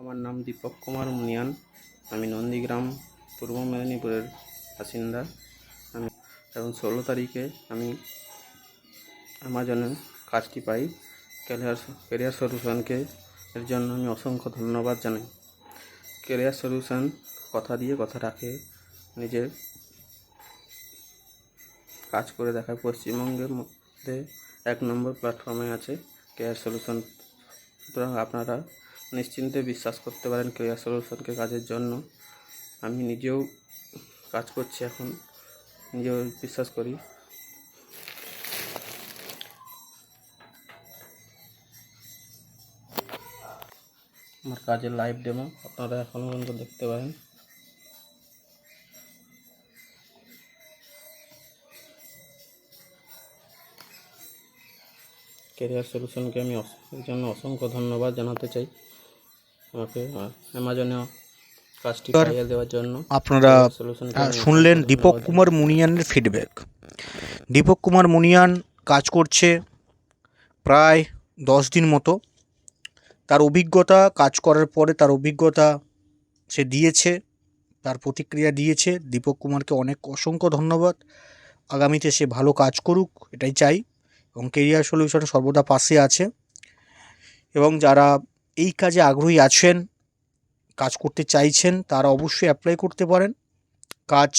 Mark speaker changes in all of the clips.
Speaker 1: আমার নাম দীপক কুমার মুনিয়ান। আমি নন্দীগ্রাম, পূর্ব মেদিনীপুরের বাসিন্দা। আমি এবং ষোলো তারিখে আমি অ্যামাজনে কাজটি পাই। ক্যারিয়ার কেরিয়ার সলিউশনকে এর জন্য আমি অসংখ্য ধন্যবাদ জানাই। কেরিয়ার সলিউশন কথা দিয়ে কথা রাখে, নিজের কাজ করে দেখায়। পশ্চিমবঙ্গের মধ্যে এক নম্বর প্ল্যাটফর্মে আছে কেয়ার সলিউশন। সুতরাং আপনারা নিশ্চিন্তে বিশ্বাস করতে পারেন কেয়ার সলিউশনকে কাজের জন্য। আমি নিজেও কাজ করছি এখন, নিজেও বিশ্বাস করি। আমার কাজের লাইভ ডেমো আপনারা এখনও পর্যন্ত দেখতে পারেন। কেরিয়ার সলিউশনকে আমি এর জন্য অসংখ্য ধন্যবাদ জানাতে চাই আমাকে অ্যামাজনে কাজটি পাইয়ে দেওয়ার জন্য।
Speaker 2: আপনারা শুনলেন দীপক কুমার মুনিয়ানের ফিডব্যাক দীপক কুমার মুনিয়ান কাজ করছে প্রায় দশ দিন মতো। তার অভিজ্ঞতা কাজ করার পরে তার অভিজ্ঞতা সে দিয়েছে তার প্রতিক্রিয়া দিয়েছে। দীপক কুমারকে অনেক অসংখ্য ধন্যবাদ। আগামীতে সে ভালো কাজ করুক এটাই চাই। এবং কেরিয়ার সলিউশন সর্বদা পাশে আছে। এবং যারা এই কাজে আগ্রহী আছেন, কাজ করতে চাইছেন, তারা অবশ্যই অ্যাপ্লাই করতে পারেন। কাজ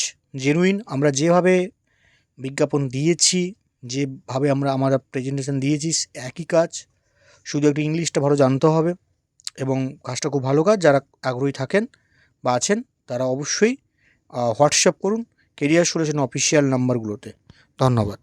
Speaker 2: জেনুইন আমরা যেভাবে বিজ্ঞাপন দিয়েছি, যেভাবে আমরা আমার প্রেজেন্টেশন দিয়েছি, একই কাজ, শুধু একটু ইংলিশটা ভালো জানতে হবে। এবং কাজটা খুব ভালো কাজ, যারা আগ্রহী থাকেন বা আছেন, তারা অবশ্যই হোয়াটসঅ্যাপ করুন কেরিয়ার সলিউশন অফিসিয়াল নাম্বারগুলোতে ধন্যবাদ।